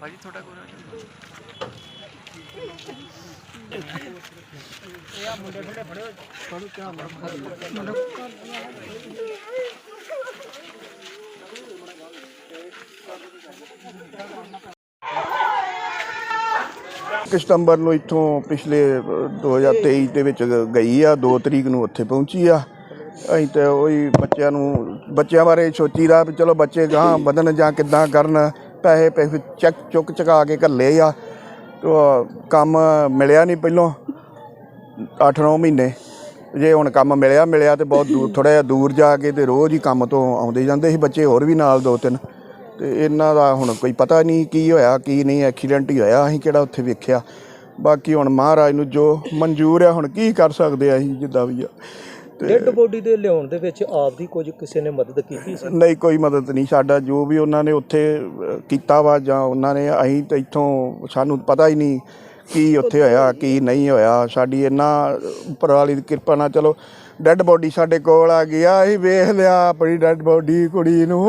ਭਾਜੀ ਤੁਹਾਡਾ ਕੋਰਾ ਇਹ ਆ ਮੁੰਡੇ ਥੋੜੇ ਫੜੋ ਫੜੋ ਕਿਆ ਮੁੰਡਾ 1 ਸਤੰਬਰ ਨੂੰ ਇੱਥੋਂ ਪਿਛਲੇ 2023 ਦੇ ਵਿੱਚ ਗਈ ਆ 2 ਤਰੀਕ ਨੂੰ ਉੱਥੇ ਪਹੁੰਚੀ ਆ। ਅਸੀਂ ਤੇ ਉਹੀ ਬੱਚਿਆਂ ਨੂੰ, ਬੱਚਿਆਂ ਬਾਰੇ ਸੋਚੀ ਸੋਚੀਦਾ ਵੀ ਚਲੋ ਬੱਚੇ ਜਾਂ ਵਧਣ ਜਾਂ ਕਿੱਦਾਂ ਕਰਨ, ਪੈਸੇ ਪੈਸੇ ਚੱਕ ਚੁੱਕ ਚਕਾ ਕੇ ਘੱਲੇ ਆ। ਤੋ ਕੰਮ ਮਿਲਿਆ ਨਹੀਂ ਪਹਿਲੋਂ 8-9 ਮਹੀਨੇ। ਜੇ ਹੁਣ ਕੰਮ ਮਿਲਿਆ ਮਿਲਿਆ ਤੇ ਬਹੁਤ ਦੂਰ ਥੋੜਾ ਜਿਹਾ ਦੂਰ ਜਾ ਕੇ ਤੇ ਰੋਜ਼ ਹੀ ਕੰਮ ਤੋਂ ਆਉਂਦੇ ਜਾਂਦੇ ਸੀ ਬੱਚੇ ਹੋਰ ਵੀ ਨਾਲ ਦੋ ਤਿੰਨ। ਤੇ ਇਹਨਾਂ ਦਾ ਹੁਣ ਕੋਈ ਪਤਾ ਨਹੀਂ ਕੀ ਹੋਇਆ ਕੀ ਨਹੀਂ ਐਕਸੀਡੈਂਟ ਹੀ ਹੋਇਆ ਅਸੀਂ ਕਿਹੜਾ ਉੱਥੇ ਵੇਖਿਆ। ਬਾਕੀ ਹੁਣ ਮਹਾਰਾਜ ਨੂੰ ਜੋ ਮਨਜ਼ੂਰ ਆ ਹੁਣ ਕੀ ਕਰ ਸਕਦੇ ਆ ਅਸੀਂ ਜਿੱਦਾਂ ਵੀ ਆ। ਡੈੱਡ ਬੋਡੀ ਦੇ ਲਿਆਉਣ ਦੇ ਵਿੱਚ ਆਪ ਦੀ ਕੁਝ ਕਿਸੇ ਨੇ ਮਦਦ ਕੀਤੀ ਸੀ? ਨਹੀਂ ਕੋਈ ਮਦਦ ਨਹੀਂ ਸਾਡਾ ਜੋ ਵੀ ਉਹਨਾਂ ਨੇ ਉੱਥੇ ਕੀਤਾ ਵਾ ਜਾਂ ਉਹਨਾਂ ਨੇ ਅਸੀਂ ਤੇ ਇੱਥੋਂ ਸਾਨੂੰ ਪਤਾ ਹੀ ਨਹੀਂ ਕੀ ਉੱਥੇ ਹੋਇਆ ਕੀ ਨਹੀਂ ਹੋਇਆ। ਸਾਡੀ ਇਹਨਾਂ ਉੱਪਰ ਵਾਲੀ ਦੀ ਕਿਰਪਾ ਨਾਲ ਚਲੋ ਡੈੱਡ ਬੋਡੀ ਸਾਡੇ ਕੋਲ ਆ ਗਿਆ ਅਸੀਂ ਵੇਖ ਲਿਆ ਆਪਣੀ ਡੈੱਡ ਬੋਡੀ ਕੁੜੀ ਨੂੰ।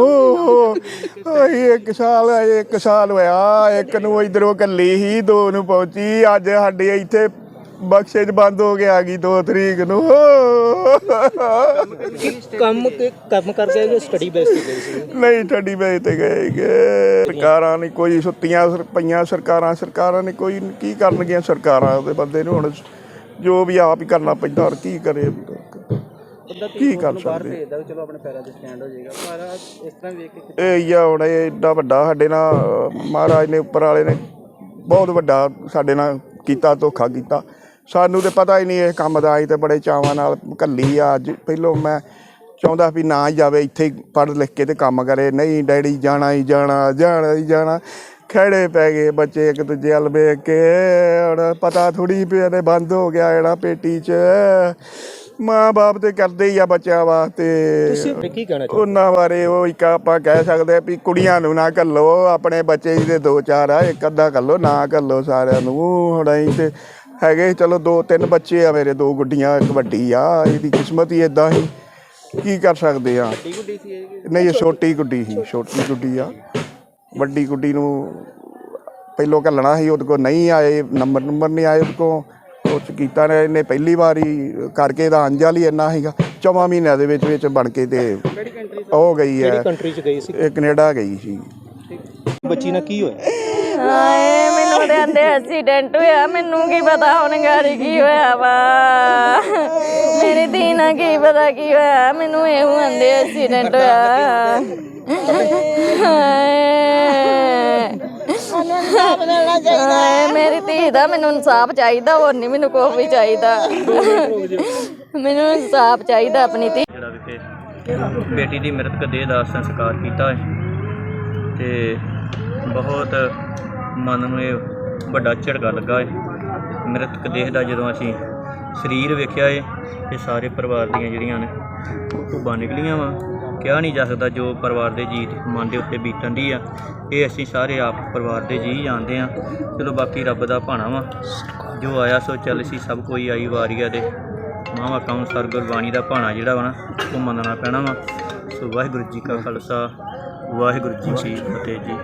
ਓਏ ਇੱਕ ਸਾਲ ਇੱਕ ਸਾਲ ਹੋਇਆ ਇੱਕ ਨੂੰ ਇਧਰੋਂ ਕੱਲੀ ਹੀ ਦੋ ਨੂੰ ਪਹੁੰਚੀ। ਅੱਜ ਸਾਡੇ ਇੱਥੇ ਬਖਸ਼ੇ 'ਚ ਬੰਦ ਹੋ ਕੇ ਆ ਗਈ 2 ਤਰੀਕ ਨੂੰ। ਕੰਮ ਕੇ ਕੰਮ ਕਰਕੇ ਜਾਂ ਸਟੱਡੀ ਬੇਸ ਤੇ ਗਏ ਸੀ? ਨਹੀਂ ਠੱਡੀ ਵੇਚ ਤੇ ਗਏ ਗੇ। ਸਰਕਾਰਾਂ ਨੇ ਕੋਈ ਸੁੱਤੀਆਂ ਪਈਆਂ ਸਰਕਾਰਾਂ ਸਰਕਾਰਾਂ ਨੇ ਕੋਈ ਕੀ ਕਰਨਗੀਆਂ ਸਰਕਾਰਾਂ ਦੇ ਬੰਦੇ ਨੂੰ ਹੁਣ? ਜੋ ਵੀ ਆਪ ਹੀ ਕਰਨਾ ਪੈਂਦਾ ਹੋਰ ਕੀ ਕਰੇ? ਕੀ ਕਰ ਸਕਦੇ? ਭੇਜਦਾ ਚਲੋ ਆਪਣੇ ਪੈਰਾਂ ਤੇ ਸਟੈਂਡ ਹੋ ਜਾਏਗਾ ਪਰ ਇਸ ਤਰ੍ਹਾਂ ਵੇਖ ਕੇ ਇਹ ਆ ਹੁਣ ਇਹ ਏਡਾ ਵੱਡਾ ਸਾਡੇ ਨਾਲ ਮਹਾਰਾਜ ਨੇ ਉੱਪਰ ਵਾਲੇ ਨੇ ਬਹੁਤ ਵੱਡਾ ਸਾਡੇ ਨਾਲ ਕੀਤਾ ਧੋਖਾ ਕੀਤਾ। ਸਾਨੂੰ ਤੇ ਪਤਾ ਹੀ ਨਹੀਂ ਇਹ ਕੰਮ ਦਾ ਅਸੀਂ ਤੇ ਬੜੇ ਚਾਵਾਂ ਨਾਲ ਕੱਲੀ ਆ ਅੱਜ। ਪਹਿਲੋਂ ਮੈਂ ਚਾਹੁੰਦਾ ਵੀ ਨਾ ਜਾਵੇ ਇੱਥੇ ਪੜ੍ਹ ਲਿਖ ਕੇ ਤੇ ਕੰਮ ਕਰੇ। ਨਹੀਂ ਡੈਡੀ ਜਾਣਾ ਹੀ ਜਾਣਾ ਜਾਣਾ ਹੀ ਜਾਣਾ। ਖੜੇ ਪੈ ਗਏ ਬੱਚੇ ਇੱਕ ਦੂਜੇ ਵੱਲ ਵੇਖ ਕੇ। ਹੁਣ ਪਤਾ ਥੋੜੀ ਵੀ ਇਹਨੇ ਬੰਦ ਹੋ ਗਿਆ ਜਿਹੜਾ ਪੇਟੀ 'ਚ। ਮਾਂ ਬਾਪ ਤੇ ਕਰਦੇ ਹੀ ਆ ਬੱਚਿਆਂ ਵਾਸਤੇ। ਤੁਸੀਂ ਕੀ ਕਹਿਣਾ ਚਾਹੁੰਦੇ ਉਹਨਾਂ ਬਾਰੇ ਉਹ ਇੱਕ ਆਪਾਂ ਕਹਿ ਸਕਦੇ ਆ ਵੀ ਕੁੜੀਆਂ ਨੂੰ ਨਾ ਘੱਲੋ ਆਪਣੇ ਬੱਚੇ ਜਿਹਦੇ ਦੋ ਚਾਰ ਆ ਇੱਕ ਅੱਧਾ ਘੱਲੋ ਨਾ ਘੱਲੋ ਸਾਰਿਆਂ ਨੂੰ। ਹੁਣ ਅਸੀਂ ਤੇ ਹੈਗੇ ਚਲੋ ਦੋ ਤਿੰਨ ਬੱਚੇ ਆ ਮੇਰੇ ਦੋ ਗੁੱਡੀਆਂ ਇੱਕ ਵੱਡੀ ਆ ਇਹਦੀ ਕਿਸਮਤ ਹੀ ਇਦਾਂ ਹੀ। ਕੀ ਕਰ ਸਕਦੇ ਆ? ਨਹੀਂ ਇਹ ਛੋਟੀ ਗੁੱਡੀ ਸੀ ਛੋਟੀ ਗੁੱਡੀ ਆ। ਵੱਡੀ ਗੁੱਡੀ ਨੂੰ ਪਹਿਲੋਂ ਘੱਲਣਾ ਸੀ ਉਹਦੇ ਕੋਲ ਨਹੀਂ ਆਏ ਨੰਬਰ ਨੰਬਰ ਨਹੀਂ ਆਏ ਉਹਦੇ ਕੋਲ। ਕੁਛ ਕੀਤਾ ਨੇ ਇਹਨੇ ਪਹਿਲੀ ਵਾਰੀ ਕਰਕੇ ਦਾ ਅੰਜਲ ਹੀ ਇੰਨਾ ਸੀਗਾ। ਚੌਵਾਂ ਮਹੀਨਿਆਂ ਦੇ ਵਿੱਚ ਵਿੱਚ ਬਣ ਕੇ ਤੇ ਹੋ ਗਈ ਹੈ। ਕਿਹੜੀ ਕੰਟਰੀ ਚ ਗਈ ਸੀ? ਇਹ ਕੈਨੇਡਾ ਗਈ ਸੀ। ਬੱਚੀ ਨਾਲ ਕੀ ਹੋਇਆ? ਹਾਏ ਮੈਨੂੰ ਤੇ ਆਂਦੇ ਐਕਸੀਡੈਂਟ ਹੋਇਆ। ਮੈਨੂੰ ਕੀ ਪਤਾ ਹੁਣ ਗਾੜੀ ਕੀ ਹੋਇਆ ਵਾ। ਮੇਰੀ ਧੀ ਨਾਲ ਕੀ ਪਤਾ ਕੀ ਹੋਇਆ। ਮੈਨੂੰ ਇਹੋ ਆਂਦੇ ਐਕਸੀਡੈਂਟ ਹੋਇਆ। ਹਾਏ। ਮੇਰੀ ਧੀ ਦਾ ਮੈਨੂੰ ਇਨਸਾਫ ਚਾਹੀਦਾ ਹੋਰ ਨਹੀਂ ਮੈਨੂੰ ਕੋਈ ਵੀ ਚਾਹੀਦਾ। ਮੈਨੂੰ ਇਨਸਾਫ ਚਾਹੀਦਾ ਆਪਣੀ ਧੀ। ਜਿਹੜਾ ਵਿਖੇ ਬੇਟੀ ਦੀ ਮ੍ਰਿਤਕ ਦੇਹ ਦਾ ਸੰਸਕਾਰ ਕੀਤਾ ਹੈ ਤੇ ਬਹੁਤ ਮਨ ਨੂੰ ਇਹ ਵੱਡਾ ਝਟਕਾ ਲੱਗਾ ਹੈ। ਮ੍ਰਿਤਕ ਦੇਹ ਦਾ ਜਦੋਂ ਅਸੀਂ ਸਰੀਰ ਵੇਖਿਆ ਹੈ ਤੇ ਸਾਰੇ ਪਰਿਵਾਰ ਦੀਆਂ ਜਿਹੜੀਆਂ ਨੇ ਧੁੱਬਾਂ ਨਿਕਲੀਆਂ ਵਾ। ਕਿਹਾ ਨਹੀਂ ਜਾ ਸਕਦਾ ਜੋ ਪਰਿਵਾਰ ਦੇ ਜੀਅ ਮਨ ਦੇ ਉੱਤੇ ਬੀਤਣ ਦੀ ਆ। ਇਹ ਅਸੀਂ ਸਾਰੇ ਆਪ ਪਰਿਵਾਰ ਦੇ ਜੀਅ ਜਾਣਦੇ ਆ ਚਲੋ ਬਾਕੀ ਰੱਬ ਦਾ ਭਾਣਾ ਵਾ। ਜੋ ਆਇਆ ਸੋ ਚੱਲ ਸੀ, ਸਭ ਕੋਈ ਆਈ ਵਾਰੀਆ ਦੇ। ਮਾਵਾ ਕੌਣ ਸਰ ਗੁਰਬਾਣੀ ਦਾ ਭਾਣਾ ਜਿਹੜਾ ਵਾ ਨਾ, ਉਹ ਮੰਨਣਾ ਪੈਣਾ ਵਾ। ਸੋ ਵਾਹਿਗੁਰੂ ਜੀ ਕਾ ਖਾਲਸਾ, ਵਾਹਿਗੁਰੂ ਜੀ ਕੀ ਫਤਿਹ ਜੀ।